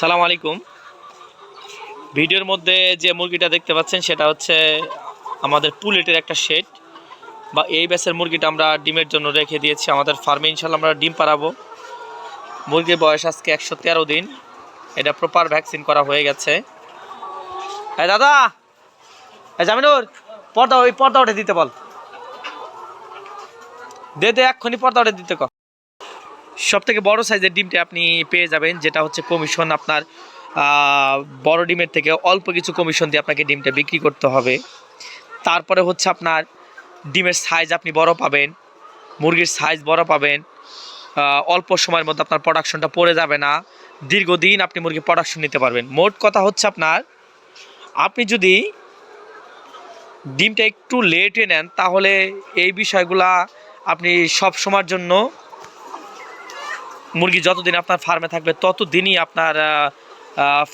সালাম আলাইকুম। ভিডিওর মধ্যে যে মুরগিটা দেখতে পাচ্ছেন, সেটা হচ্ছে আমাদের পুলেটের একটা শেড বা এই ব্যাসের মুরগিটা আমরা ডিমের জন্য রেখে দিয়েছি। আমাদের ফার্মে ইনশাল্লাহ আমরা ডিম পাড়াবো। মুরগির বয়স আজকে একশো তেরো দিন। এটা প্রপার ভ্যাকসিন করা হয়ে গেছে। হ্যাঁ দাদা! জামিনুর, পর্দা ওই পর্দা উঠে দিতে বল। দে দে, এক্ষুনি পর্দা উঠে দিতে কর সব থেকে বড় সাইজের ডিমটা আপনি পেয়ে যাবেন, যেটা হচ্ছে কমিশন আপনার বড় ডিমের থেকে অল্প কিছু কমিশন দিয়ে আপনাকে ডিমটা বিক্রি করতে হবে। তারপরে হচ্ছে আপনার ডিমের সাইজ আপনি বড় পাবেন, মুরগির সাইজ বড় পাবেন অল্প সময়ের মধ্যে আপনার প্রোডাকশনটা পড়ে যাবে না, দীর্ঘদিন আপনি মুরগি প্রোডাকশন নিতে পারবেন। মোট কথা হচ্ছে আপনার, আপনি যদি ডিমটা একটু লেটে নেন, তাহলে এই বিষয়গুলা আপনি সব সময়ের জন্য মুরগি যতদিন আপনার ফার্মে থাকবে, ততদিনই আপনার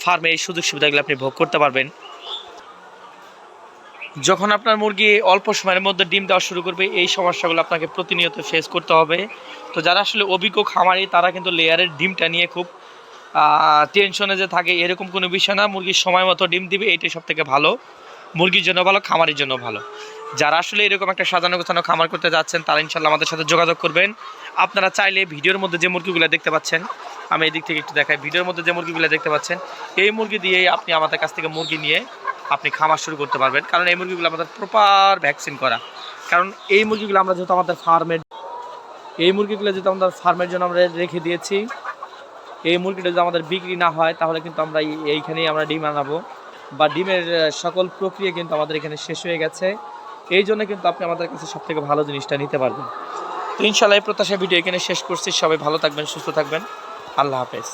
ফার্মে এই সুযোগ সুবিধাগুলো আপনি ভোগ করতে পারবেন। যখন আপনার মুরগি অল্প সময়ের মধ্যে ডিম দেওয়া শুরু করবে, এই সমস্যাগুলো আপনাকে প্রতিনিয়ত ফেস করতে হবে। তো যারা আসলে অভিজ্ঞ খামারি, তারা কিন্তু লেয়ারের ডিমটা নিয়ে খুব টেনশনে যে থাকে, এরকম কোনো বিষয় না। মুরগির সময় মতো ডিম দিবে এইটাই সব থেকে ভালো। মুরগির জন্য ভালো, খামারের জন্য ভালো। যারা আসলে এরকম একটা সাজানো গোছানো খামার করতে যাচ্ছেন, তারা ইনশাল্লাহ আমাদের সাথে যোগাযোগ করবেন। আপনারা চাইলে ভিডিওর মধ্যে যে মুরগিগুলো দেখতে পাচ্ছেন, আমি এই দিক থেকে একটু দেখাই, ভিডিওর মধ্যে যে মুরগিগুলো দেখতে পাচ্ছেন, এই মুরগি দিয়েই আপনি আমাদের কাছ থেকে মুরগি নিয়ে আপনি খামার শুরু করতে পারবেন। কারণ এই মুরগিগুলো আমাদের প্রপার ভ্যাকসিন করা। কারণ এই মুরগিগুলো আমরা যেহেতু আমাদের ফার্মের এই মুরগিগুলো যেহেতু আমাদের ফার্মের জন্য আমরা রেখে দিয়েছি, এই মুরগিটা যদি আমাদের বিক্রি না হয়, তাহলে কিন্তু আমরা এই- এইখানেই আমরা ডিম আনাবো। বা ডিমের সকল প্রক্রিয়া কিন্তু আমাদের এখানে শেষ হয়ে গেছে। এই জন্য কিন্তু আপনি আমাদের কাছে সব থেকে ভালো জিনিসটা নিতে পারবেন। তো ইনশাল্লাহ এই প্রত্যাশা ভিডিও এখানে শেষ করছি। সবাই ভালো থাকবেন, সুস্থ থাকবেন। আল্লাহ হাফেজ।